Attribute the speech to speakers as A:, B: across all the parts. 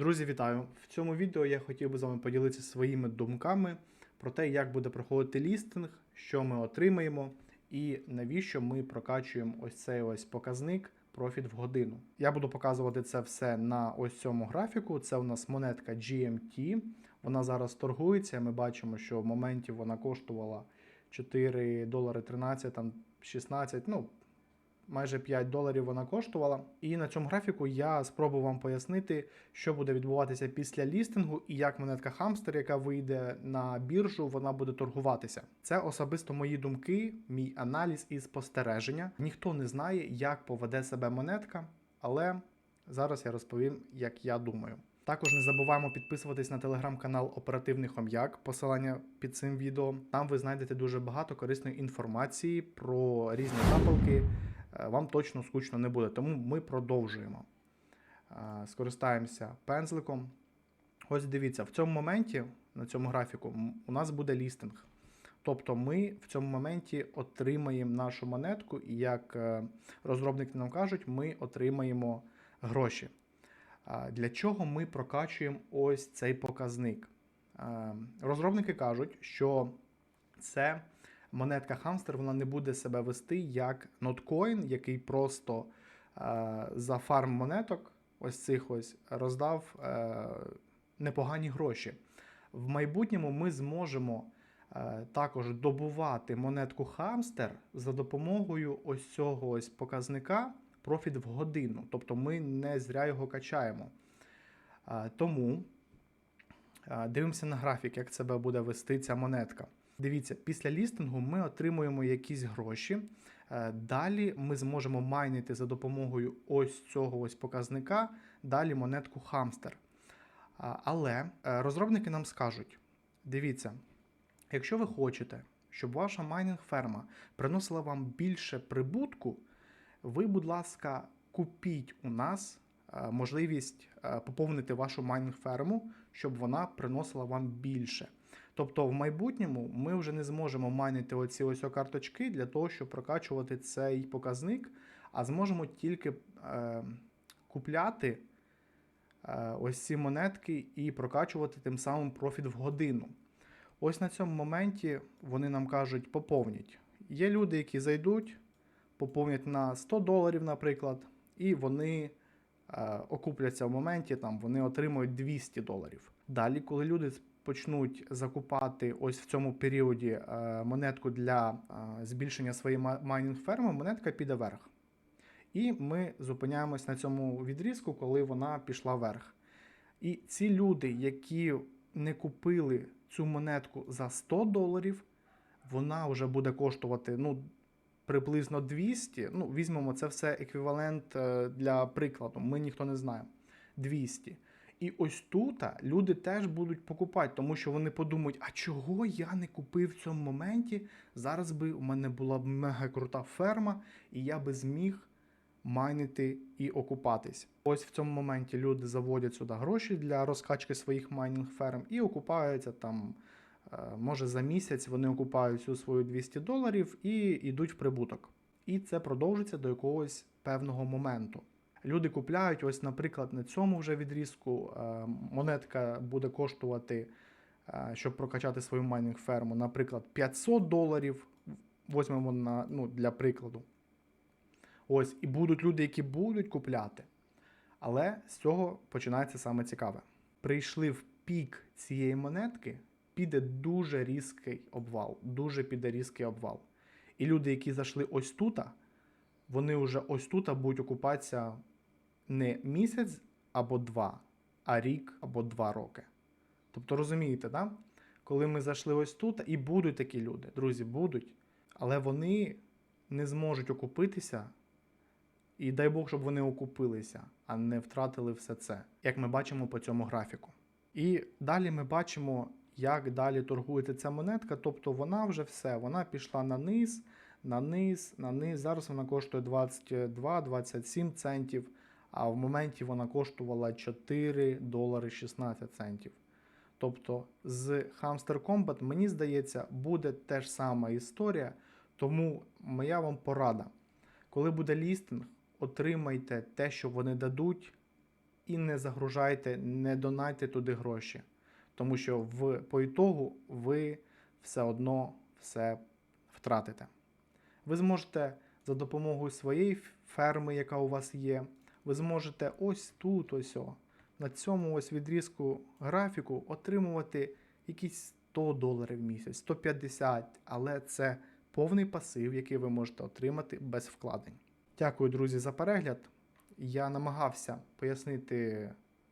A: Друзі, вітаю! В цьому відео я хотів би з вами поділитися своїми думками про те, як буде проходити лістинг, що ми отримаємо і навіщо ми прокачуємо ось цей ось показник профіт в годину. Я буду показувати це все на ось цьому графіку. Це у нас монетка GMT. Вона зараз торгується. Ми бачимо, що в моменті вона коштувала 4 долари 13, там 16, ну майже 5 доларів вона коштувала. І на цьому графіку я спробую вам пояснити, що буде відбуватися після лістингу і як монетка Хамстер, яка вийде на біржу, вона буде торгуватися. Це особисто мої думки, мій аналіз і спостереження. Ніхто не знає, як поведе себе монетка, але зараз я розповім, як я думаю. Також не забуваємо підписуватись на телеграм-канал Оперативний Хом'як, посилання під цим відео. Там ви знайдете дуже багато корисної інформації про різні запалки. Вам точно скучно не буде, тому ми продовжуємо. Скористаємося пензликом. Ось дивіться, в цьому моменті, на цьому графіку, у нас буде лістинг. Тобто ми в цьому моменті отримаємо нашу монетку, і як е, розробники нам кажуть, ми отримаємо гроші. Для чого ми прокачуємо ось цей показник? Е, Розробники кажуть, що це монетка Hamster вона не буде себе вести як ноткоін, який просто е, за фарм монеток, ось цих ось роздав е, непогані гроші. В майбутньому ми зможемо е, також добувати монетку Hamster за допомогою ось цього ось показника профіт в годину. Тобто ми не зря його качаємо. Е, тому е, дивимося на графік, як себе буде вести ця монетка. Дивіться, після лістингу ми отримуємо якісь гроші. Е, Далі ми зможемо майнити за допомогою ось цього ось показника далі монетку. А, Але е, розробники нам скажуть: дивіться, якщо ви хочете, щоб ваша майнінг-ферма приносила вам більше прибутку, ви, будь ласка, купіть у нас е, можливість поповнити вашу майнінг-ферму, щоб вона приносила вам більше. Тобто, в майбутньому ми вже не зможемо майнити оці ось карточки для того, щоб прокачувати цей показник, а зможемо тільки е, купляти е, ось ці монетки і прокачувати тим самим профіт в годину. Ось на цьому моменті вони нам кажуть поповніть. Є люди, які зайдуть, поповнять на 100 доларів, наприклад, і вони е, окупляться в моменті, там вони отримують 200 доларів. Далі, коли люди почнуть закупати ось в цьому періоді е, монетку для е, збільшення своєї майнінг-ферми, монетка піде вверх. І ми зупиняємось на цьому відрізку, коли вона пішла вверх. І ці люди, які не купили цю монетку за 100 доларів, вона вже буде коштувати ну, приблизно 200. Ну, візьмемо це все еквівалент е, для прикладу. Ми ніхто не знаємо. 200. І ось тут люди теж будуть покупати, тому що вони подумають, а чого я не купив в цьому моменті? Зараз би у мене була б мега крута ферма, і я би зміг майнити і окупатись. Ось в цьому моменті люди заводять сюди гроші для розкачки своїх майнінг ферм і окупаються там. е, Може за місяць вони окупають всю свою 200 доларів і йдуть в прибуток. І це продовжиться до якогось певного моменту. Люди купляють, ось, наприклад, на цьому вже відрізку е, монетка буде коштувати, е, щоб прокачати свою майнінг ферму, наприклад, 500 доларів. Возьмемо на, ну, для прикладу. Ось, і будуть люди, які будуть купляти. Але з цього починається саме цікаве. Прийшли в пік цієї монетки, піде дуже різкий обвал. Дуже піде різкий обвал. І люди, які зайшли ось тут, вони вже ось тут будуть окупатися не місяць або два, а рік або два роки. Тобто розумієте, да? коли ми зайшли ось тут, і будуть такі люди, друзі, будуть, але вони не зможуть окупитися. І дай Бог, щоб вони окупилися, а не втратили все це, як ми бачимо по цьому графіку. І далі ми бачимо, як далі торгується ця монетка. Тобто вона вже все, вона пішла на низ, на низ, на низ. Зараз вона коштує 22-27 центів, а в моменті вона коштувала 4 долари 16 центів. Тобто з Hamster Combat, мені здається, буде те ж сама історія. Тому моя вам порада. Коли буде лістинг, отримайте те, що вони дадуть, і не загружайте, не донайте туди гроші. Тому що в по ітогу ви все одно все втратите. Ви зможете за допомогою своєї ферми, яка у вас є, ви зможете ось тут, ось о, на цьому ось відрізку графіку отримувати якісь 100 доларів в місяць, 150, але це повний пасив, який ви можете отримати без вкладень. Дякую, друзі, за перегляд. Я намагався пояснити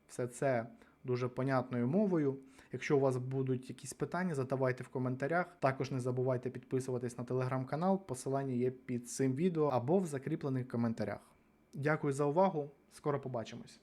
A: все це дуже понятною мовою. Якщо у вас будуть якісь питання, задавайте в коментарях. Також не забувайте підписуватись на телеграм-канал, посилання є під цим відео або в закріплених коментарях. Дякую за увагу, скоро побачимось.